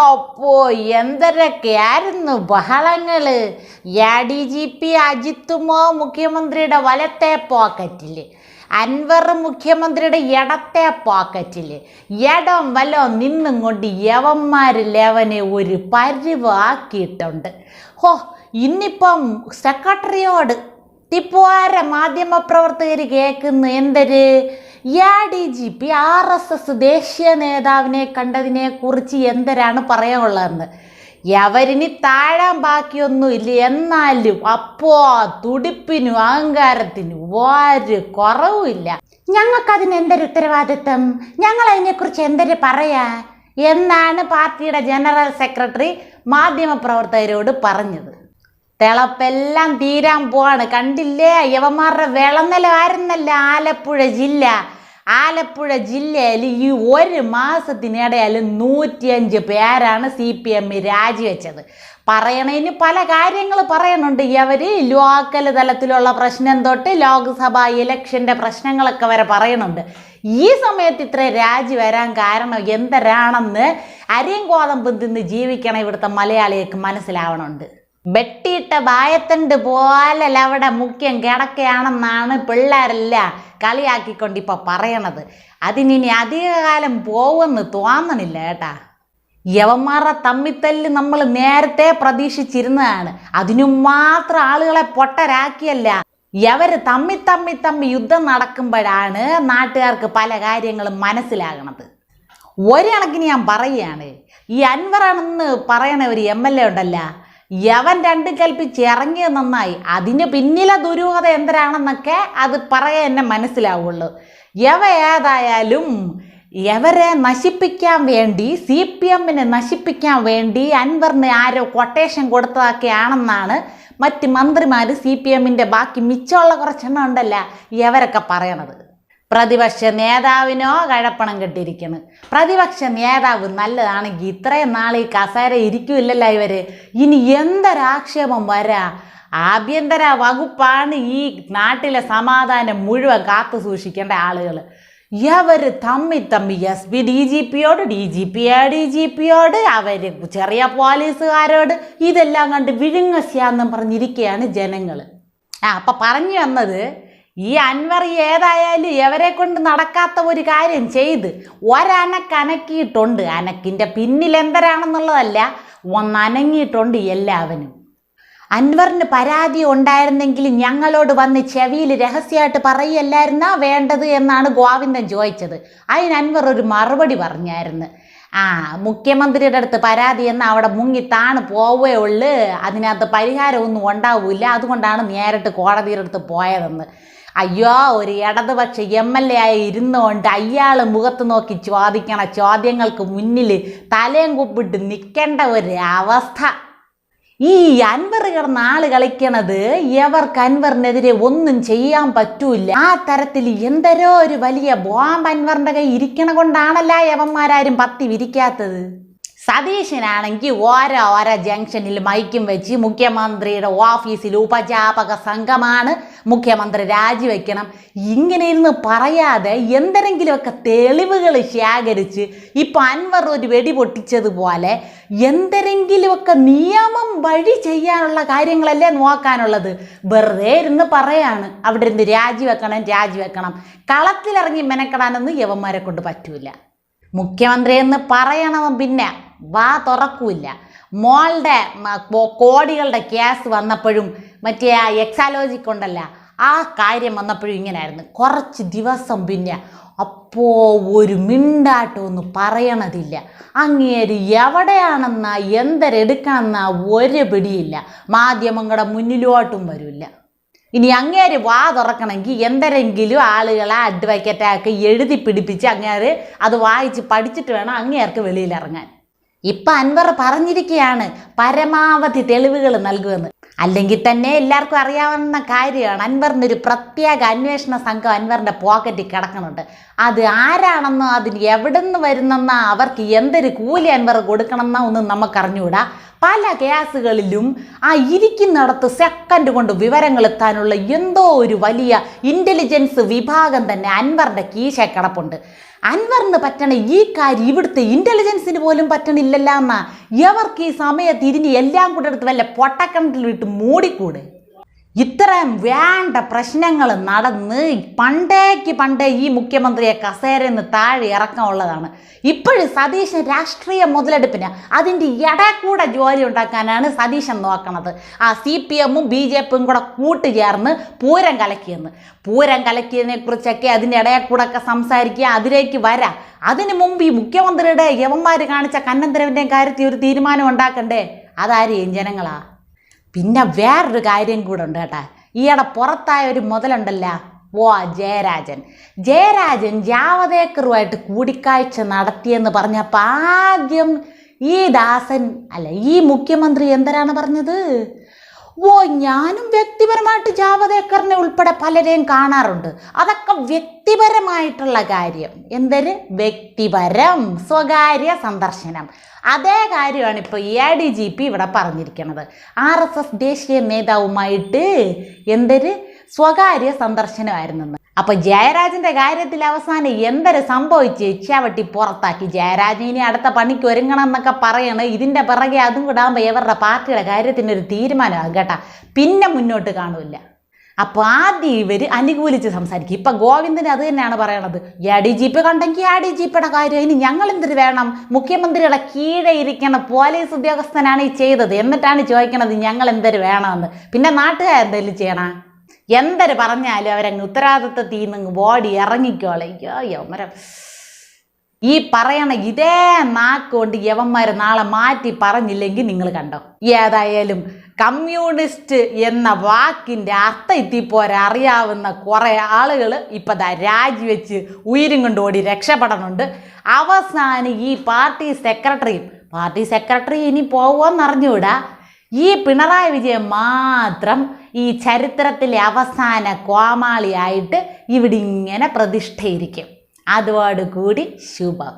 അപ്പോ എന്തരൊക്കെയായിരുന്നു ബഹളങ്ങൾ? എ ഡി ജി പി അജിത്തുമോ മുഖ്യമന്ത്രിയുടെ വലത്തെ പോക്കറ്റിൽ അൻവർ മുഖ്യമന്ത്രിയുടെ ഇടത്തെ പോക്കറ്റിൽ ഇടം വല്ലോ നിന്നും കൊണ്ട് യവന്മാരിൽ അവനെ ഒരു പരിവാക്കിയിട്ടുണ്ട്. ഹോ ഇന്നിപ്പം സെക്രട്ടറിയോട് തിപ്പുവാര മാധ്യമപ്രവർത്തകർ കേൾക്കുന്നു എന്തൊരു A D G P R S S ദേശീയ നേതാവിനെ കണ്ടതിനെ കുറിച്ച് എന്തരാണ് പറയാനുള്ളതെന്ന്? എവരിനി താഴാൻ ബാക്കിയൊന്നുമില്ല എന്നാലും അപ്പോ തുടിപ്പിനും അഹങ്കാരത്തിനും ഒരു കുറവുമില്ല ഞങ്ങൾക്കതിന് എന്തൊരു ഉത്തരവാദിത്വം? ഞങ്ങൾ അതിനെക്കുറിച്ച് എന്തൊരു പറയാ? എന്നാണ് പാർട്ടിയുടെ ജനറൽ സെക്രട്ടറി മാധ്യമപ്രവർത്തകരോട് പറഞ്ഞത്. തിളപ്പെല്ലാം തീരാൻ പോവാണ്. കണ്ടില്ലേ? യവന്മാരുടെ ആരുന്നല്ല ആലപ്പുഴ ജില്ല? ആലപ്പുഴ ജില്ലയിൽ ഈ ഒരു മാസത്തിനിടയിൽ നൂറ്റിയഞ്ച് പേരാണ് സി പി എം രാജിവെച്ചത്. പറയണതിന് പല കാര്യങ്ങൾ പറയുന്നുണ്ട് ഇവർ ലോക്കൽ തലത്തിലുള്ള പ്രശ്നം തൊട്ട് ലോക്സഭാ ഇലക്ഷന്റെ പ്രശ്നങ്ങളൊക്കെ വരെ പറയുന്നുണ്ട് ഈ സമയത്ത് ഇത്ര രാജി വരാൻ കാരണം എന്തരാണെന്ന് അരിയും ഗോതമ്പും തിന്ന് ജീവിക്കണം ഇവിടുത്തെ മലയാളികൾക്ക് മനസ്സിലാവണുണ്ട്. വെട്ടിയിട്ട വായത്തണ്ട് പോലല്ല അവിടെ മുഖ്യം കിടക്കയാണെന്നാണ് പിള്ളേരെല്ലാം കളിയാക്കിക്കൊണ്ട് ഇപ്പോൾ പറയണത്. അതിനി അധികകാലം പോവെന്ന് തോന്നണില്ല കേട്ടാ യവന്മാരുടെ തമ്മിത്തല്ല് നമ്മൾ നേരത്തെ പ്രതീക്ഷിച്ചിരുന്നതാണ്. അതിനു മാത്രം ആളുകളെ പൊട്ടരാക്കിയല്ല. യവര് തമ്മി തമ്മി തമ്മി യുദ്ധം നടക്കുമ്പോഴാണ് നാട്ടുകാർക്ക് പല കാര്യങ്ങളും മനസ്സിലാകണത്. ഒരു കണക്കിന് ഞാൻ പറയുകയാണ്. ഈ അൻവറാണെന്ന് പറയണ ഒരു എം എൽ എ ഉണ്ടല്ല. യവൻ രണ്ടും കൽപ്പിച്ച് ഇറങ്ങിയ നന്നായി. അതിന് പിന്നിലെ ദുരൂഹത എന്തരാണെന്നൊക്കെ അത് പറയാൻ എന്നെ മനസ്സിലാവുള്ളൂ. യവ ഏതായാലും എവരെ നശിപ്പിക്കാൻ വേണ്ടി സി പി എമ്മിനെ നശിപ്പിക്കാൻ വേണ്ടി അൻവറിന് ആരോ കൊട്ടേഷൻ കൊടുത്തതൊക്കെയാണെന്നാണ് മറ്റ് മന്ത്രിമാർ സി പി എമ്മിന്റെ ബാക്കി മിച്ചമുള്ള കുറച്ചെണ്ണം ഉണ്ടല്ല ഇവരൊക്കെ പറയണത്. പ്രതിപക്ഷ നേതാവിനോ കഴപ്പണം കെട്ടിയിരിക്കുന്നു. പ്രതിപക്ഷ നേതാവ് നല്ലതാണെങ്കിൽ ഇത്രയും നാൾ ഈ കസേര ഇരിക്കില്ലല്ലോ ഇവർ ഇനി എന്തൊരാക്ഷേപം വരാ? ആഭ്യന്തര വകുപ്പാണ് ഈ നാട്ടിലെ സമാധാനം മുഴുവൻ കാത്തു സൂക്ഷിക്കേണ്ട ആളുകൾ ഇവർ തമ്മി തമ്മി S P D G പിയോട് D G P D G പിയോട് അവർ ചെറിയ പോലീസുകാരോട് ഇതെല്ലാം കണ്ട് വിഴുങ്ങസ്യാന്നും പറഞ്ഞിരിക്കുകയാണ് ജനങ്ങൾ ആ അപ്പം പറഞ്ഞു വന്നത് ഈ അൻവർ ഏതായാലും എവരെ കൊണ്ട് നടക്കാത്ത ഒരു കാര്യം ചെയ്ത് ഒരനക്കനക്കിയിട്ടുണ്ട്. അനക്കിന്റെ പിന്നിൽ എന്തരാണെന്നുള്ളതല്ല ഒന്നനങ്ങിയിട്ടുണ്ട് എല്ലാവനും. അൻവറിന് പരാതി ഉണ്ടായിരുന്നെങ്കിൽ ഞങ്ങളോട് വന്ന് ചെവിയിൽ രഹസ്യമായിട്ട് പറയല്ലായിരുന്നാ വേണ്ടത് എന്നാണ് ഗോവിന്ദൻ ചോദിച്ചത്. അതിന് അൻവർ ഒരു മറുപടി പറഞ്ഞായിരുന്നു. ആ മുഖ്യമന്ത്രിയുടെ അടുത്ത് പരാതി എന്ന് അവിടെ മുങ്ങി താണ് പോവേ ഉള്ളു. അതിനകത്ത് പരിഹാരമൊന്നും ഉണ്ടാവില്ല. അതുകൊണ്ടാണ് നേരിട്ട് കോടതിയുടെ അടുത്ത് പോയതെന്ന്. അയ്യോ ഒരു ഇടതുപക്ഷ എം എൽ എ ആയി ഇരുന്നുകൊണ്ട് അയാൾ മുഖത്ത് നോക്കി ചോദിക്കണ ചോദ്യങ്ങൾക്ക് മുന്നിൽ തലയും കുപ്പിട്ട് നിൽക്കേണ്ട ഒരു അവസ്ഥ. ഈ അൻവർ കിടന്ന ആൾ കളിക്കണത് എവർക്ക് അൻവറിനെതിരെ ഒന്നും ചെയ്യാൻ പറ്റൂല ആ തരത്തിൽ എന്തരോ ഒരു വലിയ ബോംബ് അൻവറിന്റെ കൈ ഇരിക്കണ കൊണ്ടാണല്ല യവന്മാരാരും പത്തി വിരിക്കാത്തത്? സതീശനാണെങ്കിൽ ഓരോ ഓരോ ജംഗ്ഷനിൽ മൈക്കും വെച്ച് മുഖ്യമന്ത്രിയുടെ ഓഫീസിൽ ഉപജാപക സംഘമാണ് മുഖ്യമന്ത്രി രാജിവെക്കണം. ഇങ്ങനെ ഇരുന്ന് പറയാതെ എന്തെങ്കിലുമൊക്കെ തെളിവുകൾ ശേഖരിച്ച് ഇപ്പം അൻവർ ഒരു വെടി പൊട്ടിച്ചതുപോലെ എന്തെങ്കിലുമൊക്കെ നിയമം വഴി ചെയ്യാനുള്ള കാര്യങ്ങളല്ലേ നോക്കാനുള്ളത്? വെറുതെ ഇരുന്ന് പറയാണ്. അവിടെ ഇരുന്ന് രാജിവെക്കണം രാജിവെക്കണം. കളത്തിലിറങ്ങി മെനക്കെടാനൊന്നും യവന്മാരെ കൊണ്ട് പറ്റൂല. മുഖ്യമന്ത്രി എന്ന് പറയണം പിന്നെ. വാ തുറക്കൂല്ല. മോളുടെ കോടികളുടെ കേസ് വന്നപ്പോഴും മറ്റേ ആ എക്സാലോജിക് ഉണ്ടല്ല ആ കാര്യം വന്നപ്പോഴും ഇങ്ങനെയായിരുന്നു കുറച്ച് ദിവസം പിന്നെ അപ്പോ ഒരു മിണ്ടാട്ടമൊന്നും പറയണതില്ല. അങ്ങേര് എവിടെയാണെന്നാ എന്തരെടുക്കണമെന്നാ ഒരു പിടിയില്ല. മാധ്യമങ്ങളുടെ മുന്നിലോട്ടും വരില്ല. ഇനി അങ്ങേര് വാ തുറക്കണമെങ്കിൽ എന്തെങ്കിലും ആളുകളെ അഡ്വക്കറ്റാക്കി എഴുതി പിടിപ്പിച്ച് അങ്ങേര് അത് വായിച്ച് പഠിച്ചിട്ട് വേണം അങ്ങേർക്ക് വെളിയിലിറങ്ങാൻ ഇപ്പം അൻവർ പറഞ്ഞിരിക്കുകയാണ് പരമാവധി തെളിവുകൾ നൽകുമെന്ന്. അല്ലെങ്കിൽ തന്നെ എല്ലാവർക്കും അറിയാവുന്ന കാര്യമാണ്. അൻവറിന്റെ ഒരു പ്രത്യേക അന്വേഷണ സംഘം അൻവറിന്റെ പോക്കറ്റിൽ കിടക്കുന്നുണ്ട്. അത് ആരാണെന്നോ അതിന് എവിടെ നിന്ന് വരുന്നെന്നോ അവർക്ക് എന്തൊരു കൂലി അൻവർ കൊടുക്കണമെന്നോ ഒന്നും നമുക്കറിഞ്ഞുകൂടാ പല കേസുകളിലും ആ ഇരിക്കുന്നിടത്ത് സെക്കൻഡ് കൊണ്ട് വിവരങ്ങൾ എത്താനുള്ള എന്തോ ഒരു വലിയ ഇന്റലിജൻസ് വിഭാഗം തന്നെ അൻവറിന്റെ കീശ കിടപ്പുണ്ട് അൻവറിന് പറ്റണ ഈ കാര്യം ഇവിടുത്തെ ഇന്റലിജൻസിന് പോലും പറ്റണില്ലല്ല എന്നാ എവർക്ക് ഈ സമയത്ത് ഇതിന് എല്ലാം കൂടെ എടുത്ത് വല്ല വിട്ട് മൂടിക്കൂടെ? ഇത്രയും വേണ്ട പ്രശ്നങ്ങൾ നടന്ന് പണ്ടേക്ക് പണ്ടേ ഈ മുഖ്യമന്ത്രിയെ കസേരയിൽ താഴെ ഇറക്കമുള്ളതാണ് ഇപ്പോഴും സതീശൻ രാഷ്ട്രീയ മുതലെടുപ്പിന് അതിന്റെ ഇടക്കൂടെ ജോലി ഉണ്ടാക്കാനാണ് സതീശൻ നോക്കണത്. ആ സി പി എമ്മും ബി ജെ പിയും കൂടെ കൂട്ടുചേർന്ന് പൂരം കലക്കിയെന്ന്. പൂരം കലക്കിയതിനെ കുറിച്ചൊക്കെ അതിന്റെ ഇടയിൽ ഒക്കെ സംസാരിക്കുക അതിലേക്ക് വരാം. അതിനു മുമ്പ് ഈ മുഖ്യമന്ത്രിയുടെ യവന്മാർ കാണിച്ച കന്നന്തരവിന്റെയും കാര്യത്തിൽ ഒരു തീരുമാനം ഉണ്ടാക്കണ്ടേ? അതാരെയും ജനങ്ങളാ? പിന്നെ വേറൊരു കാര്യം കൂടെ ഉണ്ട് കേട്ടാ. ഈയിടെ പുറത്തായ ഒരു മുതലുണ്ടല്ല. വോ ജയരാജൻ. ജയരാജൻ ജാവദേക്കറുമായിട്ട് കൂടിക്കാഴ്ച നടത്തിയെന്ന് പറഞ്ഞപ്പോൾ ആദ്യം ഈ ദാസൻ അല്ല ഈ മുഖ്യമന്ത്രി എന്തരാണ് പറഞ്ഞത്? ഓ ഞാനും വ്യക്തിപരമായിട്ട് ജാവദേക്കറിനെ ഉൾപ്പെടെ പലരെയും കാണാറുണ്ട്. അതൊക്കെ വ്യക്തിപരമായിട്ടുള്ള കാര്യം. എന്തൊരു? വ്യക്തിപരം സ്വകാര്യ സന്ദർശനം. അതേ കാര്യമാണ് ഇപ്പോൾ എ ഡി ജി പി ഇവിടെ പറഞ്ഞിരിക്കുന്നത്. ആർ എസ് എസ് ദേശീയ നേതാവുമായിട്ട് എന്തൊരു? സ്വകാര്യ സന്ദർശനമായിരുന്നെന്ന് അപ്പൊ ജയരാജന്റെ കാര്യത്തിൽ അവസാനം എന്തൊരു സംഭവിച്ച് ചവട്ടി പുറത്താക്കി? ജയരാജൻ ഇനി അടുത്ത പണിക്ക് ഒരുങ്ങണം എന്നൊക്കെ പറയണം. ഇതിന്റെ പിറകെ അതും കൂടാകുമ്പോൾ ഇവരുടെ പാർട്ടിയുടെ കാര്യത്തിന് ഒരു തീരുമാനമാകും കേട്ടാ. പിന്നെ മുന്നോട്ട് കാണൂല അപ്പോൾ ആദ്യം ഇവർ അനുകൂലിച്ച് സംസാരിക്കും. ഇപ്പം ഗോവിന്ദന് അത് തന്നെയാണ് പറയണത്. എ ഡി ജി പി കണ്ടെങ്കിൽ എ ഡി ജി പിയുടെ കാര്യം. ഇനി ഞങ്ങൾ എന്തിനു വേണം? മുഖ്യമന്ത്രിയുടെ കീഴെ ഇരിക്കുന്ന പോലീസ് ഉദ്യോഗസ്ഥനാണ് ഈ ചെയ്തത്. എന്നിട്ടാണ് ചോദിക്കണത് ഞങ്ങൾ എന്തൊരു വേണമെന്ന്. പിന്നെ നാട്ടുകാർ എന്തെങ്കിലും ചെയ്യണം? എന്തൊരു പറഞ്ഞാലും അവരങ്ങ് ഉത്തരവാദിത്വത്തിൽ നിന്ന് ഓടി ഇറങ്ങിക്കോളെ അയ്യോ യമരം ഈ പറയണ ഇതേ നാക്കുകൊണ്ട് യവന്മാർ നാളെ മാറ്റി പറഞ്ഞില്ലെങ്കിൽ നിങ്ങൾ കണ്ടോ? ഏതായാലും കമ്മ്യൂണിസ്റ്റ് എന്ന വാക്കിന്റെ അർത്ഥം എത്തിപ്പോരെ അറിയാവുന്ന കുറേ ആളുകൾ ഇപ്പം രാജിവെച്ച് ഉയരും കൊണ്ട് ഓടി രക്ഷപ്പെടണുണ്ട്. അവസാനം ഈ പാർട്ടി സെക്രട്ടറിയും പാർട്ടി സെക്രട്ടറി ഇനി പോവുമെന്ന് അറിഞ്ഞുകൂടാ ഈ പിണറായി വിജയൻ മാത്രം ഈ ചരിത്രത്തിലെ അവസാന കോമാളിയായിട്ട് ഇവിടെ ഇങ്ങനെ പ്രതിഷ്ഠയിരിക്കും. അതോടുകൂടി ശുഭം.